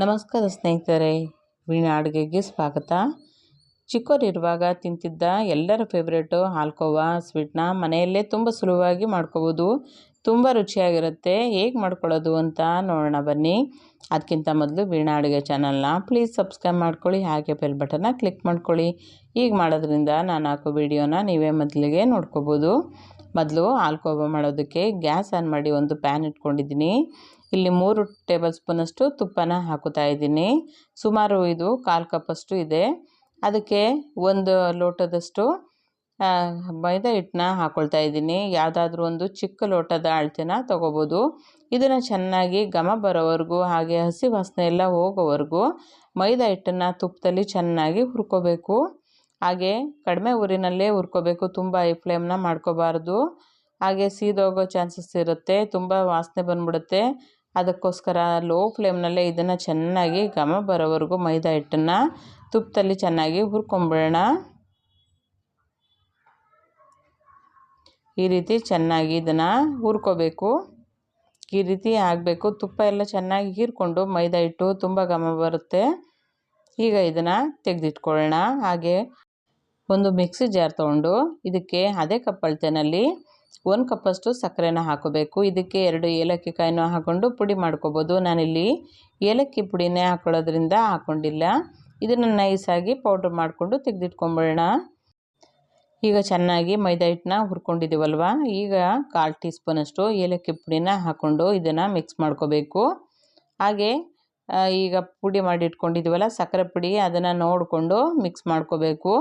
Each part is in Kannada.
ನಮಸ್ಕಾರ ಸ್ನೇಹಿತರೆ ವೀಣಾ ಅಡುಗೆಗೆ ಸ್ವಾಗತ. ಚಿಕ್ಕವರಿರುವಾಗ ತಿಂತಿದ್ದ ಎಲ್ಲರ ಫೇವ್ರೇಟು ಹಾಲ್ಕೋವಾ ಸ್ವೀಟ್ನ ಮನೆಯಲ್ಲೇ ತುಂಬ ಸುಲಭವಾಗಿ ಮಾಡ್ಕೋಬೋದು. ತುಂಬ ರುಚಿಯಾಗಿರುತ್ತೆ, ಹೇಗೆ ಮಾಡ್ಕೊಳ್ಳೋದು ಅಂತ ನೋಡೋಣ ಬನ್ನಿ. ಅದಕ್ಕಿಂತ ಮೊದಲು ವೀಣಾ ಅಡುಗೆ ಚಾನಲ್ನ ಪ್ಲೀಸ್ ಸಬ್ಸ್ಕ್ರೈಬ್ ಮಾಡ್ಕೊಳ್ಳಿ, ಹಾಗೆ ಬೆಲ್ ಬಟನ್ನ ಕ್ಲಿಕ್ ಮಾಡ್ಕೊಳ್ಳಿ. ಈಗ ಮಾಡೋದ್ರಿಂದ ನಾನು ಹಾಕೋ ವಿಡಿಯೋನ ನೀವೇ ಮೊದಲಿಗೆ ನೋಡ್ಕೋಬೋದು. ಮೊದಲು ಹಾಲ್ಕೋವಾ ಮಾಡೋದಕ್ಕೆ ಗ್ಯಾಸ್ ಆನ್ ಮಾಡಿ ಒಂದು ಪ್ಯಾನ್ ಇಟ್ಕೊಂಡಿದ್ದೀನಿ. ಇಲ್ಲಿ ಮೂರು ಟೇಬಲ್ ಸ್ಪೂನಷ್ಟು ತುಪ್ಪನ ಹಾಕುತ್ತಾ ಇದ್ದೀನಿ. ಸುಮಾರು ಇದು ಕಾಲು ಕಪ್ಪಷ್ಟು ಇದೆ. ಅದಕ್ಕೆ ಒಂದು ಲೋಟದಷ್ಟು ಮೈದಾ ಹಿಟ್ಟನ್ನ ಹಾಕ್ಕೊಳ್ತಾ ಇದ್ದೀನಿ. ಯಾವುದಾದ್ರೂ ಒಂದು ಚಿಕ್ಕ ಲೋಟದ ಅಳತೆನ ತೊಗೋಬೋದು. ಇದನ್ನು ಚೆನ್ನಾಗಿ ಘಮ ಬರೋವರೆಗೂ, ಹಾಗೆ ಹಸಿ ವಾಸನೆ ಎಲ್ಲ ಹೋಗೋವರೆಗೂ ಮೈದಾ ಹಿಟ್ಟನ್ನು ತುಪ್ಪದಲ್ಲಿ ಚೆನ್ನಾಗಿ ಹುರ್ಕೋಬೇಕು. ಹಾಗೆ ಕಡಿಮೆ ಊರಿನಲ್ಲೇ ಹುರ್ಕೋಬೇಕು. ತುಂಬ ಐ ಫ್ಲೇಮ್ನ ಮಾಡ್ಕೋಬಾರ್ದು. ಹಾಗೆ ಸೀದೋಗೋ ಚಾನ್ಸಸ್ ಇರುತ್ತೆ. ತುಂಬ ವಾಸನೆ ಬಂದ್ಬಿಡುತ್ತೆ. ಅದಕ್ಕೋಸ್ಕರ ಲೋ ಫ್ಲೇಮ್ನಲ್ಲೇ ಇದನ್ನು ಚೆನ್ನಾಗಿ ಘಮ ಬರೋವರೆಗೂ ಮೈದಾ ಹಿಟ್ಟನ್ನು ತುಪ್ಪದಲ್ಲಿ ಚೆನ್ನಾಗಿ ಹುರ್ಕೊಂಬಿಡೋಣ. ಈ ರೀತಿ ಚೆನ್ನಾಗಿ ಇದನ್ನು ಹುರ್ಕೋಬೇಕು. ಈ ರೀತಿ ಆಗಬೇಕು. ತುಪ್ಪ ಎಲ್ಲ ಚೆನ್ನಾಗಿ ಹೀರ್ಕೊಂಡು ಮೈದಾ ಹಿಟ್ಟು ತುಂಬ ಘಮ ಬರುತ್ತೆ. ಈಗ ಇದನ್ನು ತೆಗೆದಿಟ್ಕೊಳ್ಳೋಣ. ಹಾಗೆ ಒಂದು ಮಿಕ್ಸಿ ಜಾರ್ ತೊಗೊಂಡು ಇದಕ್ಕೆ ಅದೇ ಕಪ್ ಅಳತೆನಲ್ಲಿ ಒಂದು ಕಪ್ಪಷ್ಟು ಸಕ್ಕರೆನ ಹಾಕೋಬೇಕು. ಇದಕ್ಕೆ ಎರಡು ಏಲಕ್ಕಿ ಕಾಯಿನೂ ಹಾಕ್ಕೊಂಡು ಪುಡಿ ಮಾಡ್ಕೋಬೋದು. ನಾನಿಲ್ಲಿ ಏಲಕ್ಕಿ ಪುಡಿನೇ ಹಾಕೊಳ್ಳೋದ್ರಿಂದ ಹಾಕ್ಕೊಂಡಿಲ್ಲ ಇದನ್ನು ನೈಸಾಗಿ ಪೌಡ್ರ್ ಮಾಡಿಕೊಂಡು ತೆಗೆದಿಟ್ಕೊಂಬಿಡೋಣ ಈಗ ಚೆನ್ನಾಗಿ ಮೈದಾ ಹಿಟ್ಟನ್ನ ಹುರ್ಕೊಂಡಿದ್ದೀವಲ್ವ ಈಗ ಕಾಲು ಟೀ ಸ್ಪೂನಷ್ಟು ಏಲಕ್ಕಿ ಪುಡಿನ ಹಾಕ್ಕೊಂಡು ಇದನ್ನು ಮಿಕ್ಸ್ ಮಾಡ್ಕೋಬೇಕು. ಹಾಗೆ ಈಗ ಪುಡಿ ಮಾಡಿ ಇಟ್ಕೊಂಡಿದ್ದೀವಲ್ಲ ಸಕ್ಕರೆ ಪುಡಿ, ಅದನ್ನು ನೋಡಿಕೊಂಡು ಮಿಕ್ಸ್ ಮಾಡ್ಕೋಬೇಕು.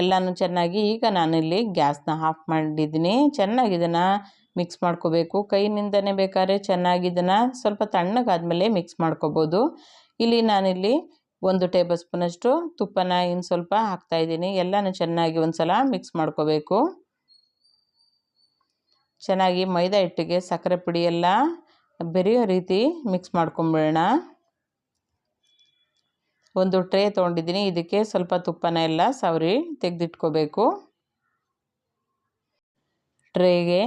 ಎಲ್ಲನೂ ಚೆನ್ನಾಗಿ ಈಗ ನಾನಿಲ್ಲಿ ಗ್ಯಾಸ್ನ ಆಫ್ ಮಾಡಿದ್ದೀನಿ. ಚೆನ್ನಾಗಿ ಇದನ್ನು ಮಿಕ್ಸ್ ಮಾಡ್ಕೋಬೇಕು. ಕೈನಿಂದನೇ ಬೇಕಾದ್ರೆ ಚೆನ್ನಾಗಿ ಇದನ್ನು ಸ್ವಲ್ಪ ತಣ್ಣಗಾದಮೇಲೆ ಮಿಕ್ಸ್ ಮಾಡ್ಕೋಬೋದು. ಇಲ್ಲಿ ನಾನಿಲ್ಲಿ ಒಂದು ಟೇಬಲ್ ಸ್ಪೂನಷ್ಟು ತುಪ್ಪನ ಇನ್ನು ಸ್ವಲ್ಪ ಹಾಕ್ತಾಯಿದ್ದೀನಿ ಎಲ್ಲನೂ ಚೆನ್ನಾಗಿ ಒಂದು ಸಲ ಮಿಕ್ಸ್ ಮಾಡ್ಕೋಬೇಕು. ಚೆನ್ನಾಗಿ ಮೈದಾ ಹಿಟ್ಟಿಗೆ ಸಕ್ಕರೆ ಪುಡಿ ಎಲ್ಲ ಬೆರೆಯೋ ರೀತಿ ಮಿಕ್ಸ್ ಮಾಡ್ಕೊಂಬಿಡೋಣ. ಒಂದು ಟ್ರೇ ತೊಗೊಂಡಿದ್ದೀನಿ. ಇದಕ್ಕೆ ಸ್ವಲ್ಪ ತುಪ್ಪನ ಎಲ್ಲ ಸವರಿ ತೆಗೆದಿಟ್ಕೋಬೇಕು. ಟ್ರೇಗೆ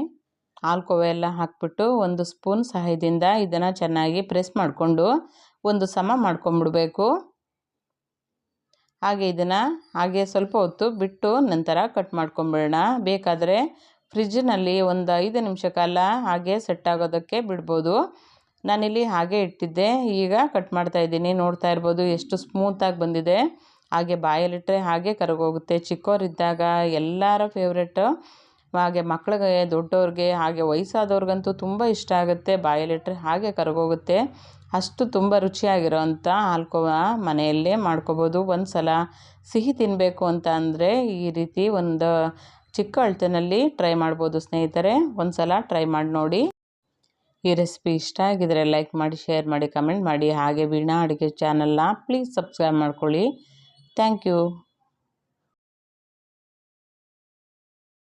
ಆಲ್ಕೋವೆ ಎಲ್ಲ ಹಾಕ್ಬಿಟ್ಟು ಒಂದು ಸ್ಪೂನ್ ಸಹಾಯದಿಂದ ಇದನ್ನು ಚೆನ್ನಾಗಿ ಪ್ರೆಸ್ ಮಾಡಿಕೊಂಡು ಒಂದು ಸಮ ಮಾಡ್ಕೊಂಬಿಡಬೇಕು. ಹಾಗೆ ಇದನ್ನು ಹಾಗೆ ಸ್ವಲ್ಪ ಹೊತ್ತು ಬಿಟ್ಟು ನಂತರ ಕಟ್ ಮಾಡ್ಕೊಂಬಿಡೋಣ. ಬೇಕಾದರೆ ಫ್ರಿಜ್ಜಿನಲ್ಲಿ ಒಂದು ಐದು ನಿಮಿಷ ಕಾಲ ಹಾಗೆ ಸೆಟ್ ಆಗೋದಕ್ಕೆ ಬಿಡ್ಬೋದು. ನಾನಿಲ್ಲಿ ಹಾಗೆ ಇಟ್ಟಿದ್ದೆ. ಈಗ ಕಟ್ ಮಾಡ್ತಾ ಇದ್ದೀನಿ. ನೋಡ್ತಾ ಇರ್ಬೋದು ಎಷ್ಟು ಸ್ಮೂತಾಗಿ ಬಂದಿದೆ. ಹಾಗೆ ಬಾಯಲ್ಲಿಟ್ಟರೆ ಹಾಗೆ ಕರಗೋಗುತ್ತೆ. ಚಿಕ್ಕವರಿದ್ದಾಗ ಎಲ್ಲರ ಫೇವ್ರೆಟ್ಟು ಹಾಗೆ ಮಕ್ಳಿಗೆ ದೊಡ್ಡವ್ರಿಗೆ ಹಾಗೆ ವಯಸ್ಸಾದವ್ರಿಗಂತೂ ತುಂಬ ಇಷ್ಟ ಆಗುತ್ತೆ. ಬಾಯಲ್ಲಿಟ್ಟರೆ ಹಾಗೆ ಕರಗೋಗುತ್ತೆ. ಅಷ್ಟು ತುಂಬ ರುಚಿಯಾಗಿರೋವಂಥ ಹಾಲ್ಕೊ ಮನೆಯಲ್ಲೇ ಮಾಡ್ಕೋಬೋದು. ಒಂದು ಸಲ ಸಿಹಿ ತಿನ್ನಬೇಕು ಅಂತ ಅಂದರೆ ಈ ರೀತಿ ಒಂದು ಚಿಕ್ಕ ಅಳತೆನಲ್ಲಿ ಟ್ರೈ ಮಾಡ್ಬೋದು ಸ್ನೇಹಿತರೆ. ಒಂದು ಸಲ ಟ್ರೈ ಮಾಡಿ ನೋಡಿ. ಈ ರೆಸಿಪಿ ಇಷ್ಟ ಆಗಿದರೆ ಲೈಕ್ ಮಾಡಿ ಶೇರ್ ಮಾಡಿ ಕಮೆಂಟ್ ಮಾಡಿ. ಹಾಗೆ ವೀಣಾ ಅಡುಗೆ ಚಾನಲ್ನ ಪ್ಲೀಸ್ ಸಬ್ಸ್ಕ್ರೈಬ್ ಮಾಡ್ಕೊಳ್ಳಿ. Thank you